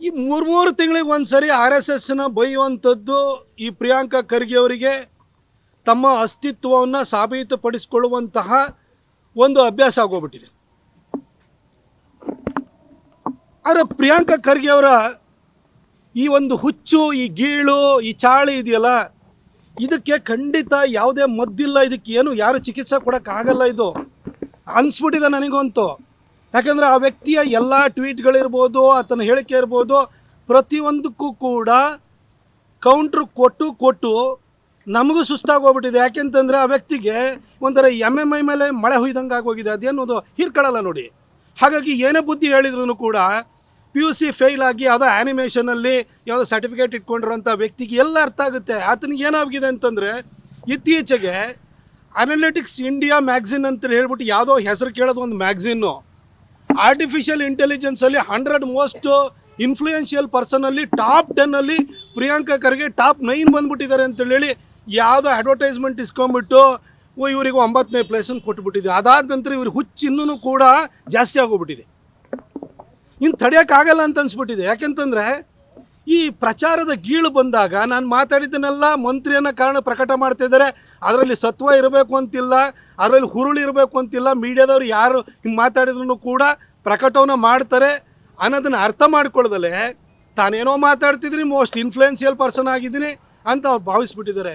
ಈ ಮೂರು ಮೂರು ತಿಂಗಳಿಗೆ ಒಂದು ಸರಿ ಆರ್ ಎಸ್ ಎಸ್ನ ಬೈಯುವಂಥದ್ದು ಈ ಪ್ರಿಯಾಂಕಾ ಖರ್ಗೆ ಅವರಿಗೆ ತಮ್ಮ ಅಸ್ತಿತ್ವವನ್ನು ಸಾಬೀತುಪಡಿಸಿಕೊಳ್ಳುವಂತಹ ಒಂದು ಅಭ್ಯಾಸ ಆಗೋಗ್ಬಿಟ್ಟಿದೆ. ಆದರೆ ಪ್ರಿಯಾಂಕಾ ಖರ್ಗೆ ಅವರ ಈ ಒಂದು ಹುಚ್ಚು, ಈ ಗೀಳು, ಈ ಚಾಳಿ ಇದೆಯಲ್ಲ, ಇದಕ್ಕೆ ಖಂಡಿತ ಯಾವುದೇ ಮದ್ದಿಲ್ಲ, ಇದಕ್ಕೆ ಏನು ಯಾರು ಚಿಕಿತ್ಸೆ ಕೊಡೋಕ್ಕಾಗಲ್ಲ ಇದು. ಅನಿಸ್ಬಿಟ್ಟಿದೆ ನನಗಂತೂ. ಯಾಕಂದರೆ ಆ ವ್ಯಕ್ತಿಯ ಎಲ್ಲ ಟ್ವೀಟ್ಗಳಿರ್ಬೋದು, ಆತನ ಹೇಳಿಕೆ ಇರ್ಬೋದು, ಪ್ರತಿಯೊಂದಕ್ಕೂ ಕೂಡ ಕೌಂಟ್ರ್ ಕೊಟ್ಟು ಕೊಟ್ಟು ನಮಗೂ ಸುಸ್ತಾಗೋಗ್ಬಿಟ್ಟಿದೆ ಯಾಕೆಂತಂದರೆ ಆ ವ್ಯಕ್ತಿಗೆ ಒಂಥರ ಎಂ ಎಂ ಐ ಮೇಲೆ ಮಳೆ ಹುಯ್ದಂಗೆ ಆಗೋಗಿದೆ ಅದೇನೋದು ಹೀರ್ಕೊಳ್ಳಲ್ಲ ನೋಡಿ. ಹಾಗಾಗಿ ಏನೇ ಬುದ್ಧಿ ಹೇಳಿದ್ರು ಕೂಡ ಪಿ ಯು ಸಿ ಫೇಲ್ ಆಗಿ ಯಾವುದೋ ಆ್ಯನಿಮೇಷನಲ್ಲಿ ಯಾವುದೋ ಸರ್ಟಿಫಿಕೇಟ್ ಇಟ್ಕೊಂಡಿರೋಂಥ ವ್ಯಕ್ತಿಗೆ ಎಲ್ಲ ಅರ್ಥ ಆಗುತ್ತೆ. ಆತನಿಗೆ ಏನಾಗಿದೆ ಅಂತಂದರೆ ಇತ್ತೀಚೆಗೆ ಅನಾಲಿಟಿಕ್ಸ್ ಇಂಡಿಯಾ ಮ್ಯಾಗ್ಝಿನ್ ಅಂತ ಹೇಳ್ಬಿಟ್ಟು ಯಾವುದೋ ಹೆಸರು ಕೇಳೋದು ಒಂದು ಮ್ಯಾಗ್ಝಿನ್ನು ಆರ್ಟಿಫಿಷಿಯಲ್ ಇಂಟೆಲಿಜೆನ್ಸ್ ಅಲ್ಲಿ ಹಂಡ್ರೆಡ್ ಮೋಸ್ಟ್ ಇನ್ಫ್ಲೂಯೆನ್ಷಿಯಲ್ ಪರ್ಸನಲ್ಲಿ ಟಾಪ್ ಟೆನ್ನಲ್ಲಿ ಪ್ರಿಯಾಂಕಾ ಖರ್ಗೆ ಟಾಪ್ ನೈನ್ ಬಂದ್ಬಿಟ್ಟಿದ್ದಾರೆ ಅಂತೇಳಿ ಹೇಳಿ ಯಾವುದೋ ಅಡ್ವರ್ಟೈಸ್ಮೆಂಟ್ ಇಸ್ಕೊಂಡ್ಬಿಟ್ಟು ಇವರಿಗೆ ಒಂಬತ್ತನೇ ಪ್ಲೇಸನ್ನು ಕೊಟ್ಬಿಟ್ಟಿದೆ. ಅದಾದ ನಂತರ ಇವ್ರಿಗೆ ಹುಚ್ಚು ಇನ್ನೂ ಕೂಡ ಜಾಸ್ತಿ ಆಗೋಗ್ಬಿಟ್ಟಿದೆ. ಇನ್ನು ತಡೆಯೋಕ್ಕಾಗಲ್ಲ ಅಂತ ಅನ್ಸ್ಬಿಟ್ಟಿದೆ. ಯಾಕೆಂತಂದರೆ ಈ ಪ್ರಚಾರದ ಗೀಳು ಬಂದಾಗ ನಾನು ಮಾತಾಡಿದ್ದನ್ನೆಲ್ಲ ಮಂತ್ರಿಯನ್ನ ಕಾರಣ ಪ್ರಕಟ ಮಾಡ್ತಿದ್ದಾರೆ ಅದರಲ್ಲಿ ಸತ್ವ ಇರಬೇಕು ಅಂತಿಲ್ಲ, ಅದರಲ್ಲಿ ಹುರುಳು ಇರಬೇಕು ಅಂತಿಲ್ಲ, ಮೀಡಿಯಾದವರು ಯಾರು ಹಿಂಗೆ ಮಾತಾಡಿದ್ರು ಕೂಡ ಪ್ರಕಟವನ್ನು ಮಾಡ್ತಾರೆ. ಅನ್ನೋದನ್ನು ಅರ್ಥ ಮಾಡ್ಕೊಳ್ದಲೆ ತಾನೇನೋ ಮಾತಾಡ್ತಿದ್ದೀನಿ, ಮೋಸ್ಟ್ ಇನ್ಫ್ಲೂಯೆನ್ಷಿಯಲ್ ಪರ್ಸನ್ ಆಗಿದ್ದೀನಿ ಅಂತ ಅವ್ರು ಭಾವಿಸ್ಬಿಟ್ಟಿದ್ದಾರೆ.